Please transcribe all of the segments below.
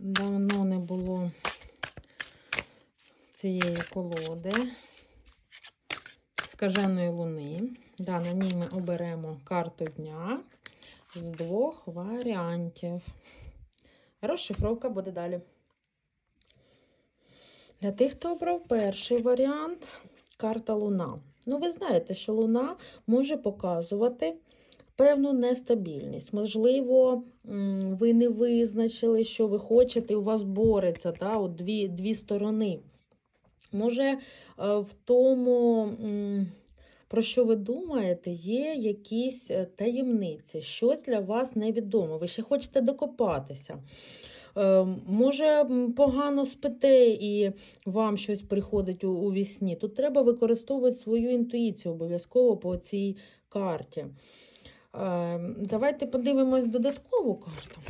Давно не було цієї колоди скаженої луни. Да, на ній ми оберемо карту дня з двох варіантів. Розшифровка буде далі. Для тих, хто обрав перший варіант, карта Луна. Ну, ви знаєте, що Луна може показувати певну нестабільність. Можливо, ви не визначили, що ви хочете, і у вас бореться та, от дві, дві сторони. Може, е, в тому, про що ви думаєте, є якісь е, таємниці, щось для вас невідоме. Ви ще хочете докопатися. Е, Може, погано спите і вам щось приходить у, у вісні. Тут треба використовувати свою інтуїцію обов'язково по цій карті. Е, Давайте подивимось додаткову карту.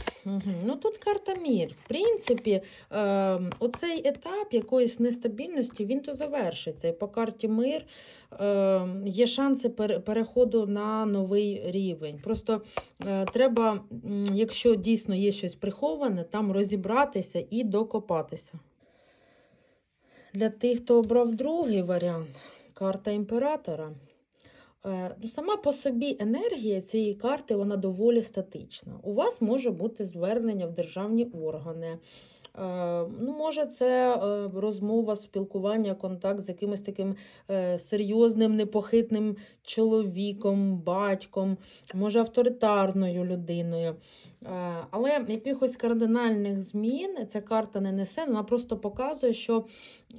Ну тут карта мір. В принципі, е, оцей етап якоїсь нестабільності він то завершиться. І по карті мир е, є шанси переходу на новий рівень. Просто е, треба, якщо дійсно є щось приховане, там розібратися і докопатися. Для тих, хто обрав другий варіант, карта імператора. Е, ну, Сама по собі енергія цієї карти вона доволі статична. У вас може бути звернення в державні органи. Е, Ну, може, це е, розмова, спілкування, контакт з якимось таким серйозним, непохитним чоловіком, батьком, може, авторитарною людиною. Але якихось кардинальних змін ця карта не несе. Вона просто показує, що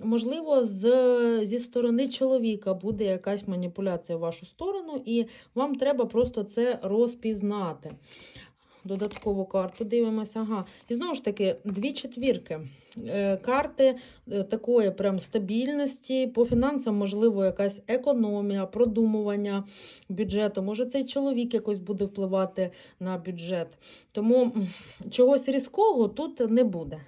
можливо з, зі сторони чоловіка буде якась маніпуляція в вашу сторону, і вам треба просто це розпізнати. Додаткову карту дивимося. Ага. І знову ж таки, дві четвірки. Е, Карти е, такої прям стабільності. По фінансам, можливо, якась економія, продумування бюджету. Може, цей чоловік якось буде впливати на бюджет. Тому чогось різкого тут не буде.